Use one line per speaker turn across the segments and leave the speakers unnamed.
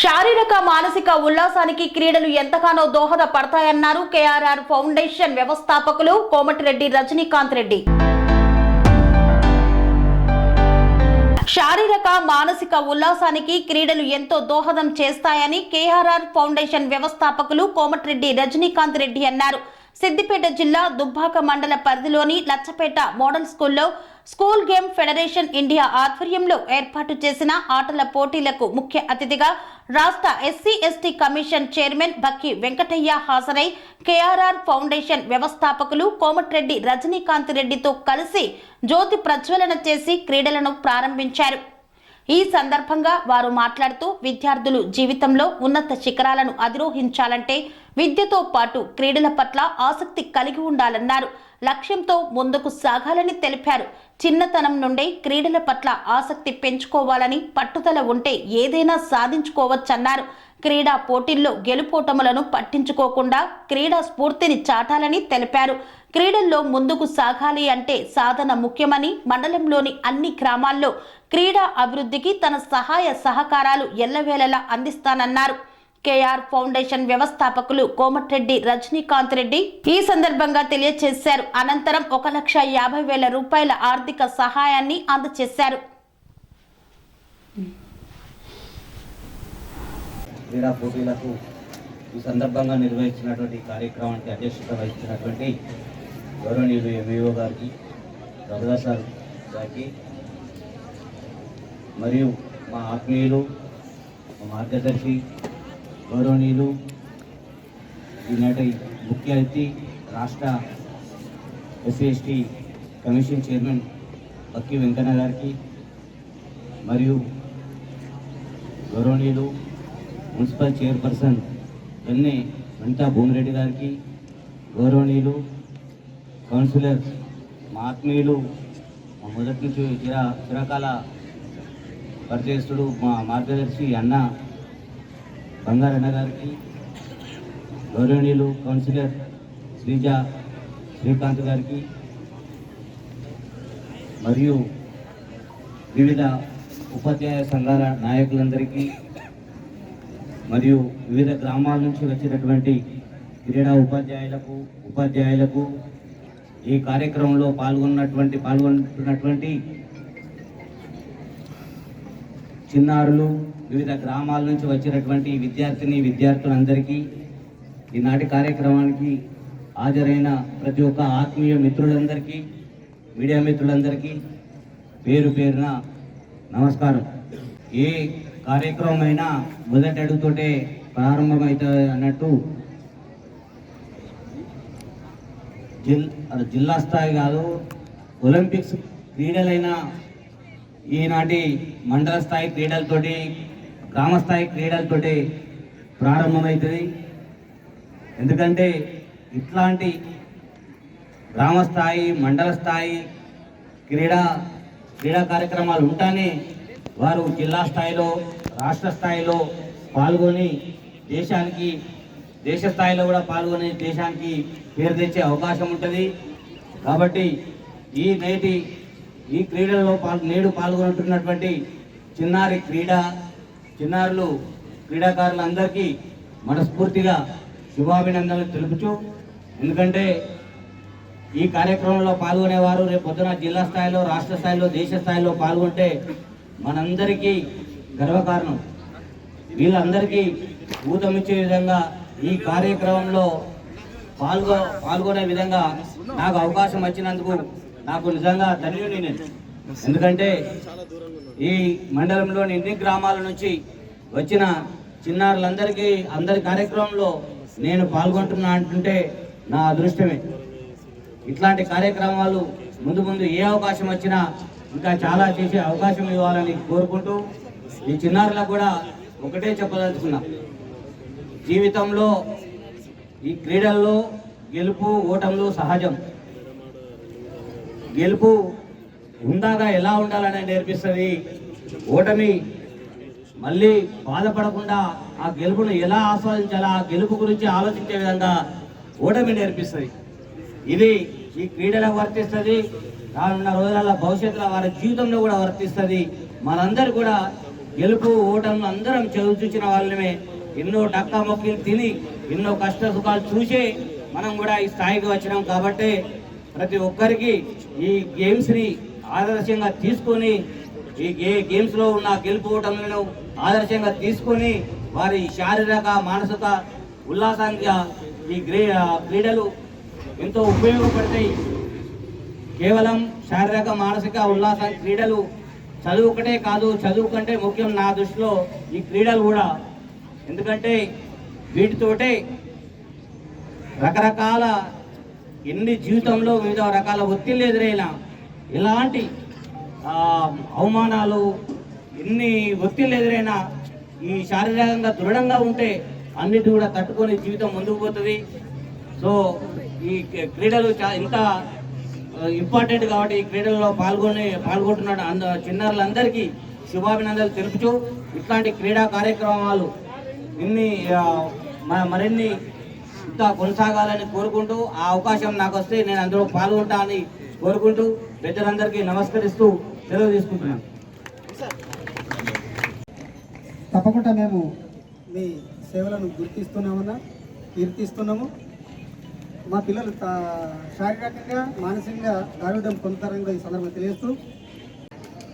శారీరక మానసిక ఉల్లాసానికి క్రీడలు ఎంతగానో దోహదపడతాయన్నారు కేఆర్ఆర్ ఫౌండేషన్ వ్యవస్థాపకులు కోమటిరెడ్డి రజనీకాంత్ రెడ్డి. శారీరక మానసిక ఉల్లాసానికి క్రీడలు ఎంతో దోహదం చేస్తాయని కేఆర్ఆర్ ఫౌండేషన్ వ్యవస్థాపకులు కోమటిరెడ్డి రజనీకాంత్ రెడ్డి అన్నారు. సిద్దిపేట జిల్లా దుబ్బాక మండల పరిధిలోని లచ్చపేట మోడల్ స్కూల్లో స్కూల్ గేమ్ ఫెడరేషన్ ఇండియా ఆధ్వర్యంలో ఏర్పాటు చేసిన ఆటల పోటీలకు ముఖ్య అతిథిగా రాష్ట్ర SC ST commission chairman Bakki Venkataiah హాజరై కేఆర్ఆర్ ఫౌండేషన్ వ్యవస్థాపకులు కోమటిరెడ్డి రజనీకాంత్ రెడ్డితో కలిసి జ్యోతి ప్రజ్వలన చేసి క్రీడలను ప్రారంభించారు. ఈ సందర్భంగా వారు మాట్లాడుతూ విద్యార్థులు జీవితంలో ఉన్నత శిఖరాలను అధిరోహించాలంటే విద్యతో పాటు క్రీడల పట్ల ఆసక్తి కలిగి ఉండాలన్నారు. లక్ష్యంతో ముందుకు సాగాలని తెలిపారు. చిన్నతనం నుండే క్రీడల పట్ల ఆసక్తి పెంచుకోవాలని పట్టుదల ఉంటే ఏదైనా సాధించుకోవచ్చన్నారు. క్రీడా పోటీల్లో గెలుపోటములను పట్టించుకోకుండా క్రీడా స్ఫూర్తిని చాటాలని తెలిపారు. క్రీడల్లో ముందుకు సాగాలి అంటే సాధన ముఖ్యమని మండలంలోని అన్ని గ్రామాల్లో క్రీడా అభివృద్ధికి తన సహాయ సహకారాలు ఎల్లవేళలా అందిస్తానన్నారు. కేఆర్ ఫౌండేషన్ వ్యవస్థాపకులు కోమటిరెడ్డి రజనీకాంత్ రెడ్డి ఈ సందర్భంగా తెలియజేశారు అనంతరం ఒక లక్ష యాభై వేల రూపాయల ఆర్థిక సహాయాన్ని అందజేశారు
క్రీడా పోటీలకు ఈ సందర్భంగా నిర్వహించినటువంటి కార్యక్రమానికి అధ్యక్షత వహించినటువంటి గౌరవనీయులు ఎంఈఓ గారికి రఘుదాస్ గారికి మరియు మా ఆత్మీయులు మా మార్గదర్శి గౌరవనీయులు ఈనాటి ముఖ్య అతిథి రాష్ట్ర SC ST commission chairman Pakki Venkanna గారికి మరియు గౌరవనీయులు మున్సిపల్ చైర్పర్సన్ ఎన్ని వెంట భూమిరెడ్డి గారికి గౌరవనీయులు కౌన్సిలర్ మా ఆత్మీయులు మా మొదటి నుంచి చిర చిరకాల పరిచయస్తుడు మా మార్గదర్శి అన్న బంగారన్న గారికి గౌరవనీయులు కౌన్సిలర్ శ్రీజ శ్రీకాంత్ గారికి మరియు వివిధ ఉపాధ్యాయ సంఘాల నాయకులందరికీ మరియు వివిధ గ్రామాల నుంచి వచ్చినటువంటి క్రీడా ఉపాధ్యాయులకు ఉపాధ్యాయులకు ఈ కార్యక్రమంలో పాల్గొన్నటువంటి పాల్గొంటున్నటువంటి చిన్నారులు వివిధ గ్రామాల నుంచి వచ్చినటువంటి విద్యార్థిని విద్యార్థులందరికీ ఈనాటి కార్యక్రమానికి హాజరైన ప్రతి ఒక్క ఆత్మీయ మిత్రులందరికీ మీడియా మిత్రులందరికీ పేరు పేరున నమస్కారం. ఏ కార్యక్రమం అయినా మొదటి అడుగుతోటే ప్రారంభమవుతుంది అన్నట్టు జిల్ అది జిల్లా స్థాయి కాదు ఒలింపిక్స్ క్రీడలైన ఈనాటి మండల స్థాయి క్రీడలతోటి గ్రామ స్థాయి క్రీడలతోటి ప్రారంభమవుతుంది ఎందుకంటే ఇట్లాంటి గ్రామ స్థాయి మండల స్థాయి క్రీడా క్రీడా కార్యక్రమాలు ఉంటానే వారు జిల్లా స్థాయిలో రాష్ట్ర స్థాయిలో పాల్గొని దేశానికి దేశ స్థాయిలో కూడా పాల్గొని దేశానికి పేరు తెచ్చే అవకాశం ఉంటుంది. కాబట్టి ఈ నేటి ఈ క్రీడల్లో పాల్ నేడు పాల్గొంటున్నటువంటి చిన్నారి క్రీడా చిన్నారులు క్రీడాకారులందరికీ మనస్ఫూర్తిగా శుభాభినందనలు తెలుపుచు ఎందుకంటే ఈ కార్యక్రమంలో పాల్గొనేవారు రేపు పొద్దున జిల్లా స్థాయిలో రాష్ట్ర స్థాయిలో దేశ స్థాయిలో పాల్గొంటే మనందరికీ గర్వకారణం. వీళ్ళందరికీ ఊతమిచ్చే విధంగా ఈ కార్యక్రమంలో పాల్గొ పాల్గొనే విధంగా నాకు అవకాశం వచ్చినందుకు నాకు నిజంగా ధన్యుని నేను. ఎందుకంటే ఈ మండలంలోని ఇన్ని గ్రామాల నుంచి వచ్చిన చిన్నారులందరికీ అందరి కార్యక్రమంలో నేను పాల్గొంటున్నా అంటుంటే నా అదృష్టమే. ఇట్లాంటి కార్యక్రమాలు ముందు ముందు ఏ అవకాశం వచ్చినా ఇంకా చాలా చేసే అవకాశం ఇవ్వాలని కోరుకుంటూ ఈ చిన్నారులకు కూడా ఒకటే చెప్పదలుచుకున్నాను జీవితంలో ఈ క్రీడల్లో గెలుపు ఓటములు సహజం. గెలుపు ఉందాగా ఎలా ఉండాలని నేర్పిస్తుంది. ఓటమి మళ్ళీ బాధపడకుండా ఆ గెలుపును ఎలా ఆస్వాదించాలా ఆ గెలుపు గురించి ఆలోచించే విధంగా ఓటమి నేర్పిస్తుంది. ఇది ఈ క్రీడలకు వర్తిస్తుంది. రానున్న రోజులలో భవిష్యత్తులో వారి జీవితంలో కూడా వర్తిస్తుంది. మనందరూ కూడా గెలుపు ఓటములు అందరం చదువు చూసిన వాళ్ళమే. ఎన్నో డక్కా మొక్కలు తిని ఎన్నో కష్ట సుఖాలు చూసి మనం కూడా ఈ స్థాయికి వచ్చినాం కాబట్టి ప్రతి ఒక్కరికి ఈ గేమ్స్ని ఆదర్శంగా తీసుకొని ఈ గే గేమ్స్లో ఉన్న గెలుపుకోవటంలో ఆదర్శంగా తీసుకొని వారి శారీరక మానసిక ఉల్లాసంగా ఈ గ్రే క్రీడలు ఎంతో ఉపయోగపడతాయి. కేవలం శారీరక మానసిక ఉల్లాస క్రీడలు చదువు ఒకటే కాదు చదువు కంటే ముఖ్యం నా దృష్టిలో ఈ క్రీడలు కూడా ఎందుకంటే వీటితోటే రకరకాల ఎన్ని జీవితంలో వివిధ రకాల ఒత్తిళ్ళు ఎదురైనా ఎలాంటి అవమానాలు ఎన్ని ఒత్తిళ్ళు ఎదురైనా ఈ శారీరకంగా దృఢంగా ఉంటే అన్నిటి కూడా తట్టుకొని జీవితం ముందుకు పోతుంది. సో ఈ క్రీ- క్రీడలు చా ఇంత ఇంపార్టెంట్ కాబట్టి ఈ క్రీడల్లో పాల్గొని పాల్గొంటున్న అంద చిన్నారులందరికీ శుభాభినందనలు తెలుపుతూ ఇట్లాంటి క్రీడా కార్యక్రమాలు ఇన్ని మరిన్ని ఇంకా కొనసాగాలని కోరుకుంటూ ఆ అవకాశం నాకు వస్తే నేను అందులో పాల్గొంటా అని కోరుకుంటూ పెద్దలందరికీ నమస్కరిస్తూ సెలవు తీసుకుంటున్నాను.
తప్పకుండా మేము మీ సేవలను గుర్తిస్తున్నామన్నా కీర్తిస్తున్నాము. మా పిల్లలు శారీరకంగా మానసికంగా ఆరోగ్యం పొందుతారని ఈ సందర్భంగా తెలియజేస్తూ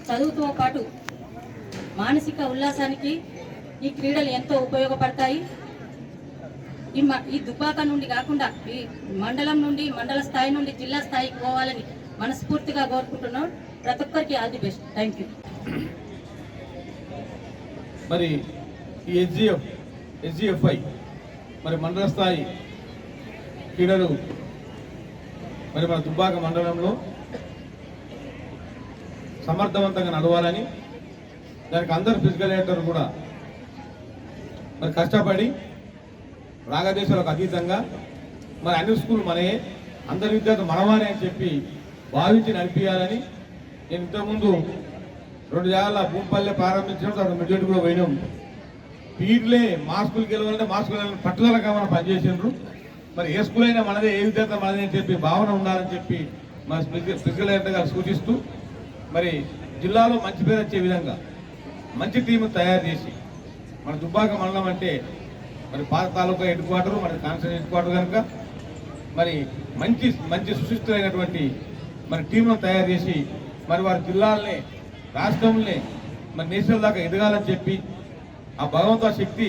చదువుతో పాటు మానసిక ఉల్లాసానికి ఈ క్రీడలు ఎంతో ఉపయోగపడతాయి. ఈ మ- ఈ దుబ్బాక నుండి కాకుండా ఈ మండలం నుండి మండల స్థాయి నుండి జిల్లా స్థాయికి పోవాలని మనస్ఫూర్తిగా కోరుకుంటున్నాం. ప్రతి ఒక్కరికి all the best. Thank you.
మరి ఈ ఎస్జిఎఫ్ హెచ్జిఎఫ్ఐ మరి మండల స్థాయి క్రీడలు మరి మన దుబ్బాక మండలంలో సమర్థవంతంగా నడవాలని దానికి అందరు ఫిజికల్ యాక్టర్ కూడా మరి కష్టపడి రాగదేశాలకు అతీతంగా మరి అన్ని స్కూల్ మనయే అందరి విద్యార్థులు మనవారే అని చెప్పి భావించి నడిపించాలని నేను ఇంతకుముందు రెండు జాగాల భూపల్లె ప్రారంభించడం తర్వాత మెజార్టీ కూడా పోయినాం. పీర్లే మా స్కూల్కి వెళ్ళాలంటే మా స్కూల్ వెళ్ళాలని పట్టుదలగా మనం పనిచేసిండ్రు. మరి ఏ స్కూల్ అయినా మనదే ఏ విద్యార్థి మనదే అని చెప్పి భావన ఉండాలని చెప్పి మరి ఫిజికల్ గారు సూచిస్తూ మరి జిల్లాలో మంచి పేరు వచ్చే విధంగా మంచి టీము తయారు చేసి మన దుబ్బాక మండలం అంటే మరి పాత తాలూకా హెడ్ క్వార్టర్ మరి కాన్సన్ హెడ్ క్వార్టర్ కనుక మరి మంచి మంచి సుశిస్తులైనటువంటి మరి టీంలను తయారు చేసి మరి వారి జిల్లాలనే రాష్ట్రంలో మరి నేషనల్ దాకా ఎదగాలని చెప్పి ఆ భగవంత శక్తి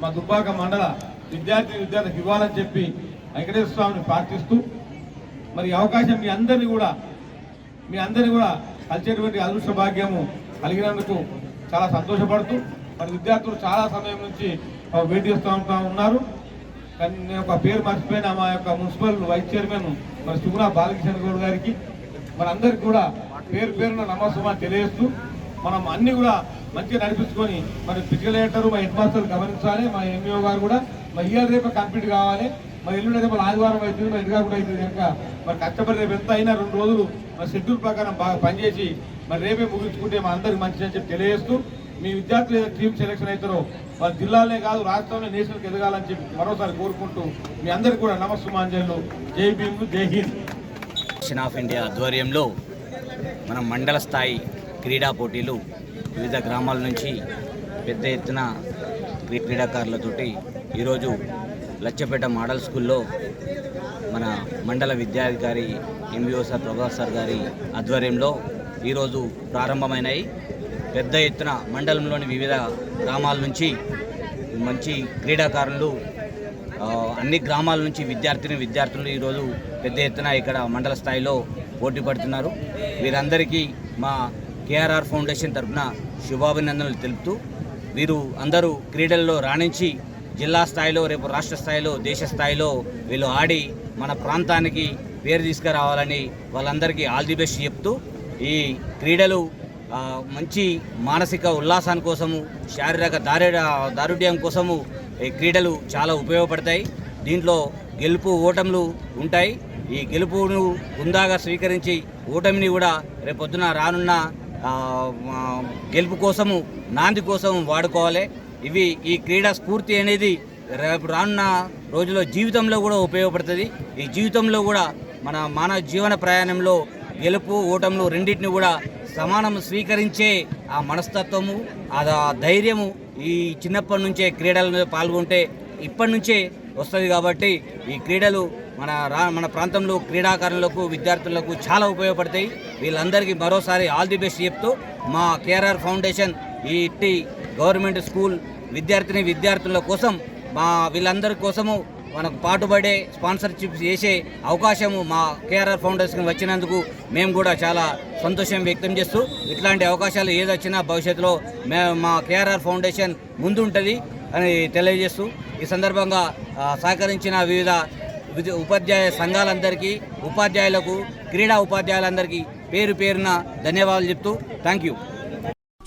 మా దుబ్బాక మండల విద్యార్థి విద్యార్థికి ఇవ్వాలని చెప్పి వెంకటేశ్వర స్వామిని ప్రార్థిస్తూ మరి అవకాశం మీ అందరినీ కూడా మీ అందరినీ కూడా కలిసేటువంటి అదృష్ట భాగ్యము కలిగినందుకు చాలా సంతోషపడుతూ మరి విద్యార్థులు చాలా సమయం నుంచి వెయిట్ చేస్తూ ఉంటా ఉన్నారు. కానీ నేను ఒక పేరు మర్చిపోయిన మా యొక్క మున్సిపల్ వైస్ చైర్మన్ మరి సుగుణ బాలకిషన్ గౌడ్ గారికి. మన అందరికి కూడా పేరు పేరున నమస్సుమా తెలియజేస్తూ మనం అన్ని కూడా మంచిగా నడిపించుకొని మరి ఫిజికల్ ఎడిటర్ మా హెడ్ మాస్టర్ గమనించాలి మా ఎంఈఓ గారు కూడా. మరి ఇయర్ రేపు కంప్లీట్ కావాలి. మరి ఎల్లుండి రేపు ఆదివారం అవుతుంది మరి ఎదుగా కూడా అవుతుంది కనుక మరి కష్టపడి రేపు ఎంత అయినా రెండు రోజులు మరి షెడ్యూల్ ప్రకారం బాగా పనిచేసి మరి రేపే ముగించుకుంటే మా అందరికి మంచిది అని చెప్పి తెలియజేస్తూ మీ విద్యార్థులు ఏదైతే టీం సెలెక్షన్ అవుతారో వాళ్ళ జిల్లాలే కాదు రాష్ట్రంలో నేషనల్కి ఎదగాలని చెప్పి మరోసారి కోరుకుంటూ మీ అందరికీ కూడా నమస్సుమాంజలు. జై భీమ్ జై హింద్.
ఆఫ్ ఇండియా ఆధ్వర్యంలో మన మండల స్థాయి క్రీడా పోటీలు వివిధ గ్రామాల నుంచి పెద్ద ఎత్తున క్రీ- క్రీడాకారులతోటి ఈరోజు లచ్చపేట మోడల్ స్కూల్లో మన మండల విద్యాధికారి ఎంబీఓ సార్ ప్రభాస్ సార్ గారి ఆధ్వర్యంలో ఈరోజు ప్రారంభమైనాయి. పెద్ద ఎత్తున మండలంలోని వివిధ గ్రామాల నుంచి మంచి క్రీడాకారులు అన్ని గ్రామాల నుంచి విద్యార్థిని విద్యార్థులు ఈరోజు పెద్ద ఎత్తున ఇక్కడ మండల స్థాయిలో పోటీ పడుతున్నారు. వీరందరికీ మా కేఆర్ఆర్ ఫౌండేషన్ తరఫున శుభాభినందనలు తెలుపుతూ వీరు అందరూ క్రీడల్లో రాణించి జిల్లా స్థాయిలో రేపు రాష్ట్ర స్థాయిలో దేశ స్థాయిలో వీళ్ళు ఆడి మన ప్రాంతానికి పేరు తీసుకురావాలని వాళ్ళందరికీ ఆల్ ది బెస్ట్ చెప్తూ ఈ క్రీడలు మంచి మానసిక ఉల్లాసాని కోసము శారీరక దారి దారుఢ్యం కోసము ఈ క్రీడలు చాలా ఉపయోగపడతాయి. దీంట్లో గెలుపు ఓటములు ఉంటాయి. ఈ గెలుపును ఉందాగా స్వీకరించి ఓటమిని కూడా రేపొద్దున రానున్న గెలుపు కోసము నాంది కోసం వాడుకోవాలి. ఇవి ఈ క్రీడా స్ఫూర్తి అనేది రేపు రానున్న రోజుల్లో జీవితంలో కూడా ఉపయోగపడుతుంది. ఈ జీవితంలో కూడా మన మానవ జీవన ప్రయాణంలో గెలుపు ఓటములు రెండింటిని కూడా
సమానం స్వీకరించే ఆ మనస్తత్వము ఆ ధైర్యము ఈ చిన్నప్పటి నుంచే క్రీడల్లో పాల్గొంటే ఇప్పటి నుంచే వస్తుంది కాబట్టి ఈ క్రీడలు మన రా మన ప్రాంతంలో క్రీడాకారులకు విద్యార్థులకు చాలా ఉపయోగపడతాయి. వీళ్ళందరికీ మరోసారి ఆల్ ది బెస్ట్ చెప్తూ మా కేఆర్ఆర్ ఫౌండేషన్ ఈ ఇట్టి గవర్నమెంట్ స్కూల్ విద్యార్థిని విద్యార్థుల కోసం మా వీళ్ళందరి కోసము మనకు పాటుపడే స్పాన్సర్షిప్స్ చేసే అవకాశము మా కేఆర్ఆర్ ఫౌండేషన్ వచ్చినందుకు మేము కూడా చాలా సంతోషం వ్యక్తం చేస్తూ ఇట్లాంటి అవకాశాలు ఏదొచ్చినా భవిష్యత్తులో మే మా కేఆర్ఆర్ ఫౌండేషన్ ముందుంటుంది అని తెలియజేస్తూ ఈ సందర్భంగా సహకరించిన వివిధ ఉపాధ్యాయ సంఘాలందరికీ ఉపాధ్యాయులకు క్రీడా ఉపాధ్యాయులందరికీ పేరు పేరున ధన్యవాదాలు చెప్తూ thank you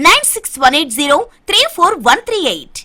Nine six one eight zero three four one three eight